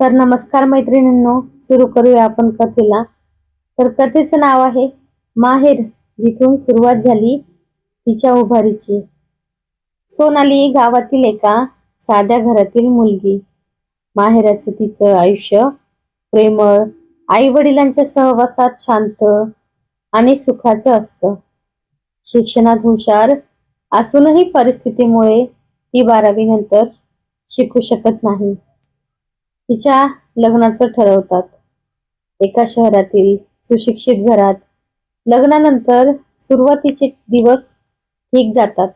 तर नमस्कार मैत्रिणींनो सुरू करूया आपण कथेला. तर कथेचं नाव आहे माहेर जिथून सुरुवात झाली तिच्या उभारीची. सोनाली गावातील एका साध्या घरातील मुलगी. माहेराचं तिचं आयुष्य प्रेमळ आई वडिलांच्या सहवासात शांत आणि सुखाचं असतं. शिक्षणात हुशार असूनही परिस्थितीमुळे ती बारावी नंतर शिकू शकत नाही. तिच्या लग्नाचं ठरवतात. एका शहरातील सुशिक्षित घरात लग्नानंतर सुरुवातीचे दिवस ठीक जातात.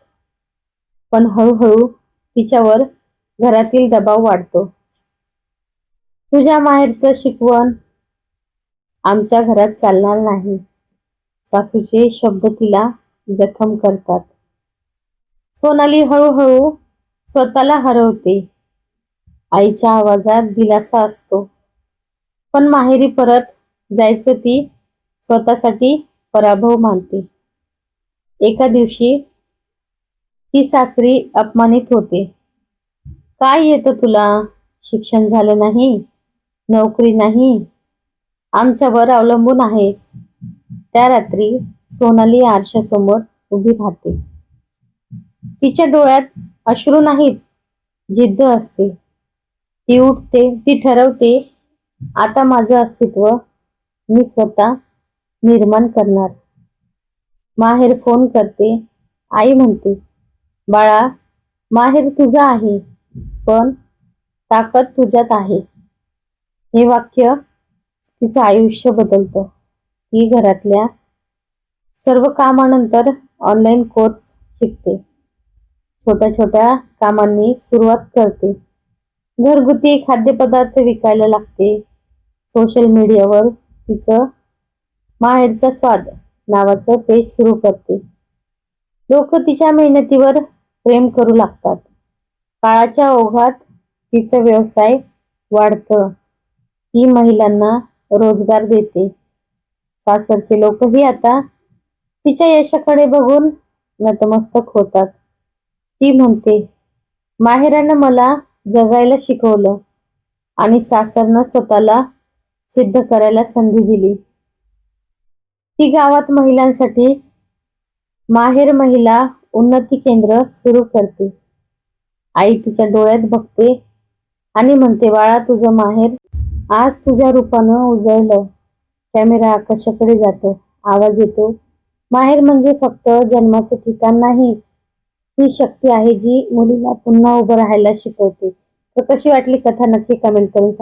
पण हळूहळू तिच्यावर घरातील दबाव वाढतो. तुझ्या माहेरचं शिकवण आमच्या घरात चालणार नाही सासूचे शब्द तिला जखम करतात. सोनाली हळूहळू स्वतःला हरवते. आईच्या आवाजात दिलासा असतो. पण माहेरी परत जायचं ती स्वतःसाठी पराभव मानते. एका दिवशी ती सासरी अपमानित होते. काय येतं तुला? शिक्षण झालं नाही? नोकरी नाही? आमच्यावर अवलंबून आहेस. त्या रात्री सोनाली आरशासमोर उभी राहते. तिच्या डोळ्यात अश्रू नाहीत जिद्द असते. ती उठते ती ठरवते आता माझं अस्तित्व मी स्वतः निर्माण करणार. माहेर फोन करते आई म्हणते बाळा माहेर तुझा आहे पण ताकद तुझ्यात आहे. हे वाक्य तिचं आयुष्य बदलतं. ती घरातल्या सर्व कामानंतर ऑनलाईन कोर्स शिकते. छोट्या छोट्या कामांनी सुरुवात करते. घरगुती खाद्यपदार्थ विकायला लागते. सोशल मीडियावर तिचं माहेरचा स्वाद नावाचं पेज सुरू करते. लोक तिच्या मेहनतीवर प्रेम करू लागतात. काळाच्या ओघात तिचा व्यवसाय वाढतं. ती महिलांना रोजगार देते. सासरचे लोकही आता तिच्या यशाकडे बघून नतमस्तक होतात. ती म्हणते माहेरानं मला जगायला शिकवलं आणि सासरनं स्वतःला सिद्ध करायला संधी दिली. ती गावात महिलांसाठी माहेर महिला उन्नती केंद्र सुरू करते. आई तिच्या डोळ्यात बघते आणि म्हणते बाळा तुझं माहेर आज तुझ्या रूपानं उजळलं. कॅमेरा आकाशाकडे जातो. आवाज येतो. माहेर म्हणजे फक्त जन्माचं ठिकाण नाही ही शक्ती आहे जी मुलीला पुन्हा उभं राहायला शिकवते. तर कशी वाटली कथा? नक्की कमेंट करून सांगा.